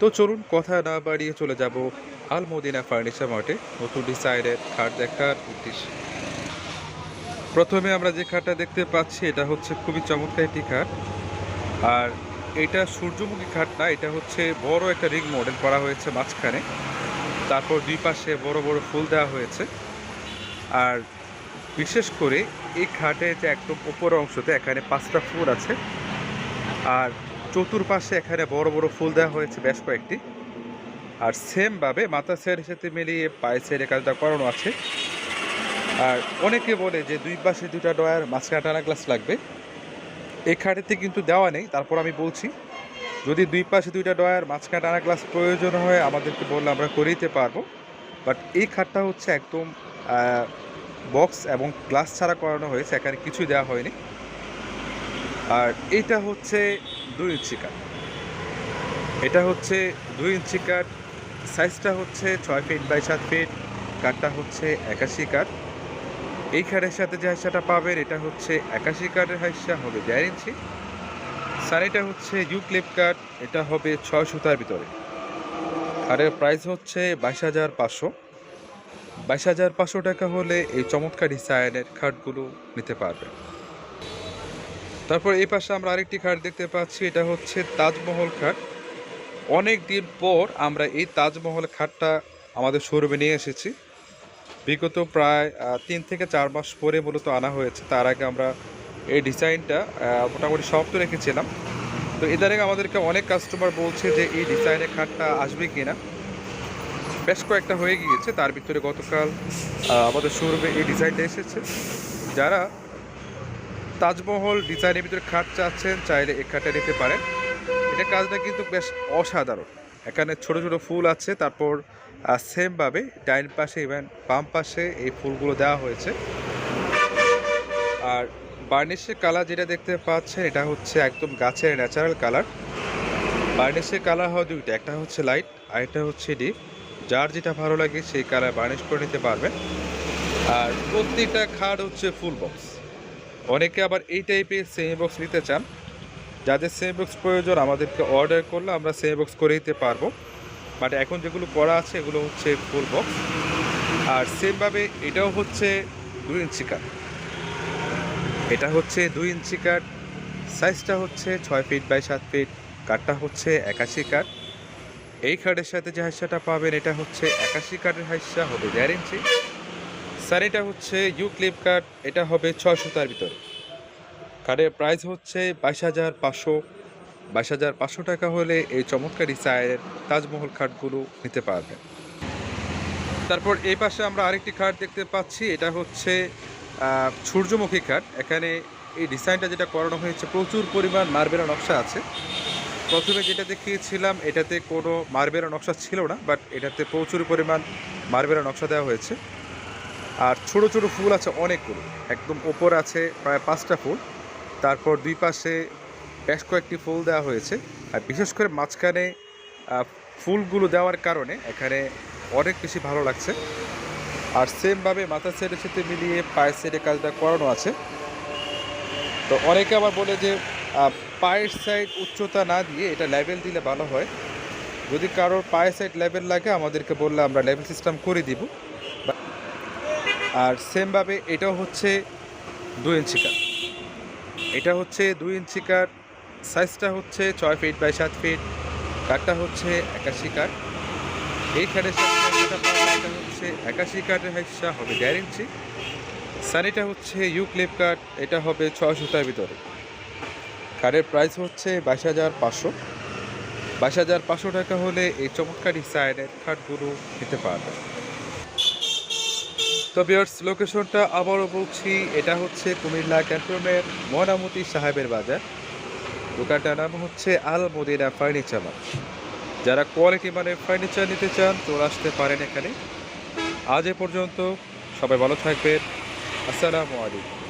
তো চলুন কথা না বাড়িয়ে চলে যাব আল মদিনা ফার্নিচার মার্টে। নতুন ডিসাইনের খাট দেখার উদ্দেশ্যে। প্রথমে আমরা যে খাটটা দেখতে পাচ্ছি, এটা হচ্ছে খুবই চমৎকার একটি খাট। আর এটা সূর্যমুখী খাট না, এটা হচ্ছে বড় একটা রিং মডেল করা হয়েছে মাঝখানে। তারপর দুই পাশে বড় বড় ফুল দেওয়া হয়েছে। আর বিশেষ করে এই খাটে যে একদম উপরের অংশতে এখানে পাঁচটা ফুল আছে। আর চতুর্পাশে এখানে বড় বড় ফুল দেওয়া হয়েছে বেশ কয়েকটি। আর সেমভাবে মাথা সের সাথে মিলিয়ে পায়ে সেরে কাজটা করানো আছে। আর অনেকে বলে যে দুই পাশে দুটা ডয়ার মাঝখানে টানা গ্লাস লাগবে। এই খাটেতে কিন্তু দেওয়া নেই, তারপর আমি বলছি, যদি দুই পাশে দুইটা ডয়ার মাঝখানে টানা গ্লাস প্রয়োজন হয়, আমাদেরকে বললে আমরা করে দিতে পারব। বাট এই খাটটা হচ্ছে একদম বক্স এবং গ্লাস ছাড়া করানো হয়েছে, এখানে কিছু দেওয়া হয়নি। আর এটা হচ্ছে দুই ইঞ্চি কাঠ। এটা হচ্ছে দুই ইঞ্চি কাঠ, সাইজটা হচ্ছে ছয় ফিট বাই সাত ফিট, কাঠটা হচ্ছে একাশি কাঠ। এই কাঠের সাথে যে হাইসাটা পাবেন, এটা হচ্ছে একাশি কাঠের হাইসা, হবে দেড় ইঞ্চি। সানিটা হচ্ছে ইউ ক্লিপ কাঠ, এটা হবে ছয় সুতার ভিতরে। কাঠের প্রাইস হচ্ছে বাইশ হাজার পাঁচশো। বাইশ হাজার পাঁচশো টাকা হলে এই চমৎকার ডিজাইনের খাটগুলো নিতে পারবেন। তারপর এই পাশে আমরা আরেকটি খাট দেখতে পাচ্ছি, এটা হচ্ছে তাজমহল খাট। অনেক দিন পর আমরা এই তাজমহল খাটটা আমাদের শোরুমে নিয়ে এসেছি। বিগত প্রায় তিন থেকে চার মাস পরে মূলত আনা হয়েছে। তার আগে আমরা এই ডিজাইনটা মোটামুটি সমাপ্ত রেখেছিলাম। তো এদের আগে আমাদেরকে অনেক কাস্টমার বলছে যে, এই ডিজাইনের খাটটা আসবে কি না বেশ কয়েকটা হয়ে গিয়েছে। তার ভিতরে গতকাল আমাদের শোরুমে এই ডিজাইনটা এসেছে। যারা তাজমহল ডিজাইনের ভিতরে খাট চাচ্ছেন, চাইলে এই খাটটা নিতে পারেন। এটা কাজটা কিন্তু বেশ অসাধারণ। এখানে ছোট ছোট ফুল আছে, তারপর সেমভাবে ডাইন পাশে ইভেন বাম পাশে এই ফুলগুলো দেওয়া হয়েছে। আর বার্নিশের কালার যেটা দেখতে পাচ্ছেন, এটা হচ্ছে একদম গাছের ন্যাচারাল কালার। বার্নিশের কালার হয় দুইটা, একটা হচ্ছে লাইট আর একটা হচ্ছে ডিপ। যার যেটা ভালো লাগে, সেই কালার বার্নিশ করে নিতে পারবেন। আর প্রত্যেকটা খাট হচ্ছে ফুল বক্স। অনেকে আবার এই টাইপের সেমি বক্স নিতে চান। যাদের সেমি বক্স প্রয়োজন, আমাদেরকে অর্ডার করলে আমরা সেমি বক্স করে দিতে পারব। বাট এখন যেগুলো করা আছে, এগুলো হচ্ছে ফুল বক্স আর সেমভাবে এটাও হচ্ছে দুই ইঞ্চি কাঠ এটা হচ্ছে দুই ইঞ্চি কাঠ সাইজটা হচ্ছে ছয় ফিট বাই সাত ফিট কাঠটা হচ্ছে একাশি কাঠ এই কাঠের সাথে যে হাইসাটা পাবেন, এটা হচ্ছে একাশি কাঠের হাইসা, হবে দেড় ইঞ্চি স্যার, এটা হচ্ছে ইউ ক্লিপ কাঠ এটা হবে ছয়শো তার ভিতরে। কার্ডের প্রাইস হচ্ছে বাইশ হাজার পাঁচশো। বাইশ হাজার পাঁচশো টাকা হলে এই চমৎকার ডিজাইনের তাজমহল খাটগুলো নিতে পারবেন। তারপর এই পাশে আমরা আরেকটি খাট দেখতে পাচ্ছি, এটা হচ্ছে সূর্যমুখী খাট এখানে এই ডিজাইনটা যেটা করানো হয়েছে, প্রচুর পরিমাণ মার্বেলা নকশা আছে। প্রথমে যেটা দেখিয়েছিলাম, এটাতে কোনো মার্বেলা নকশা ছিল না বাট এটাতে প্রচুর পরিমাণ মার্বেলা নকশা দেওয়া হয়েছে। আর ছোট ছোট ফুল আছে অনেকগুলো। একদম ওপর আছে প্রায় পাঁচটা ফুল। তারপর দুই পাশে বেশ কয়েকটি ফুল দেওয়া হয়েছে। আর বিশেষ করে মাঝখানে ফুলগুলো দেওয়ার কারণে এখানে অনেক বেশি ভালো লাগছে। আর সেমভাবে মাথা সেটের সাথে মিলিয়ে পায়ের সেটে কাজটা করানো আছে। তো অনেকে আবার বলে যে পায়ের সাইড উচ্চতা না দিয়ে এটা লেভেল দিলে ভালো হয়। যদি কারোর পায়ের সাইড লেভেল লাগে, আমাদেরকে বললে আমরা লেভেল সিস্টেম করে দিব। আর সেমভাবে এটাও হচ্ছে দুই ইঞ্চি কাঠ এটা হচ্ছে দুই ইঞ্চি কাঠ সাইজটা হচ্ছে ছয় ফিট বাই সাত ফিট কাঠটা হচ্ছে একাশি কাঠ এই কাঠের সাথে হচ্ছে একাশি কাঠের হাইসা হবে দেড় ইঞ্চি সানিটা হচ্ছে ইউ ক্লিপ কাঠ এটা হবে ছয় সুতার ভিতরে। কাঠের প্রাইস হচ্ছে বাইশ হাজার পাঁচশো। বাইশ হাজার পাঁচশো টাকা হলে এই চমৎকার ডিজাইনের খাটগুলো নিতে পারবেন। তো বিয়ার্স লোকেশনটা আবারও বলছি, এটা হচ্ছে কুমিল্লা ক্যান্টনমেন্ট ময়নামতি সাহেবের বাজার। দোকানটার নাম হচ্ছে আল মদিনা ফার্নিচার যারা কোয়ালিটি মানে ফার্নিচার নিতে চান, চলে আসতে পারেন এখানে। আজ এ পর্যন্ত সবাই ভালো থাকবেন। আসসালামু আলাইকুম।